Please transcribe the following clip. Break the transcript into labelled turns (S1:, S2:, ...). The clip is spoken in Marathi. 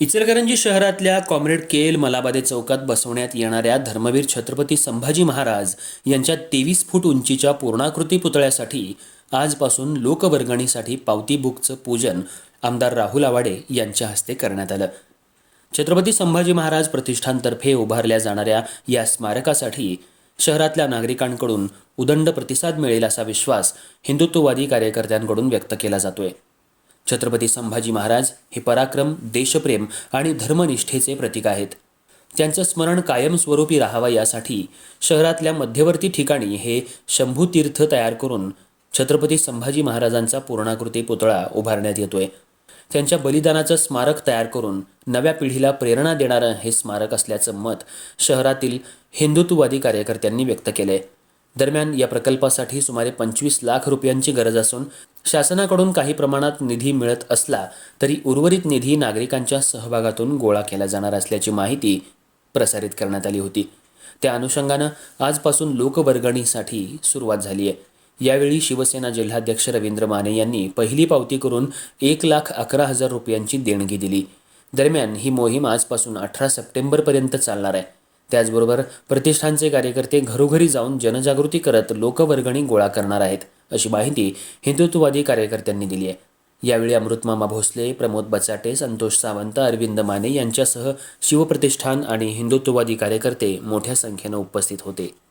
S1: इचलकरंजी शहरातल्या कॉम्रेड के एल मलाबादे चौकात बसवण्यात येणाऱ्या धर्मवीर छत्रपती संभाजी महाराज यांच्या तेवीस फूट उंचीच्या पूर्णाकृती पुतळ्यासाठी आजपासून लोकवर्गणीसाठी पावती बुकचं पूजन आमदार राहुल आवाडे यांच्या हस्ते करण्यात आलं. छत्रपती संभाजी महाराज प्रतिष्ठानतर्फे उभारल्या जाणाऱ्या या स्मारकासाठी शहरातल्या नागरिकांकडून उदंड प्रतिसाद मिळेल असा विश्वास हिंदुत्ववादी कार्यकर्त्यांकडून व्यक्त केला जातोय. छत्रपती संभाजी महाराज हे पराक्रम देशप्रेम आणि धर्मनिष्ठेचे प्रतीक आहेत. त्यांचं स्मरण कायमस्वरूपी राहावं यासाठी शहरातल्या मध्यवर्ती ठिकाणी हे शंभूतीर्थ तयार करून छत्रपती संभाजी महाराजांचा पूर्णाकृती पुतळा उभारण्यात येतोय. त्यांच्या बलिदानाचं स्मारक तयार करून नव्या पिढीला प्रेरणा देणारं हे स्मारक असल्याचं मत शहरातील हिंदुत्ववादी कार्यकर्त्यांनी व्यक्त केलंय. दरम्यान या प्रकल्पासाठी सुमारे पंचवीस लाख रुपयांची गरज असून शासनाकडून काही प्रमाणात निधी मिळत असला तरी उर्वरित निधी नागरिकांच्या सहभागातून गोळा केला जाणार असल्याची माहिती प्रसारित करण्यात आली होती. त्या अनुषंगानं आजपासून लोकवर्गणीसाठी सुरुवात झाली आहे. यावेळी शिवसेना जिल्हाध्यक्ष रवींद्र माने यांनी पहिली पावती करून एक लाख अकरा हजार रुपयांची देणगी दिली. दरम्यान ही मोहीम आजपासून अठरा सप्टेंबरपर्यंत चालणार आहे. त्याचबरोबर प्रतिष्ठानचे कार्यकर्ते घरोघरी जाऊन जनजागृती करत लोकवर्गणी गोळा करणार आहेत. अशी माहिती हिंदुत्ववादी कार्यकर्त्यांनी दिली आहे. यावेळी अमृतमामा भोसले प्रमोद बचाटे संतोष सावंत अरविंद माने यांच्यासह शिवप्रतिष्ठान आणि हिंदुत्ववादी कार्यकर्ते मोठ्या संख्येनं उपस्थित होते.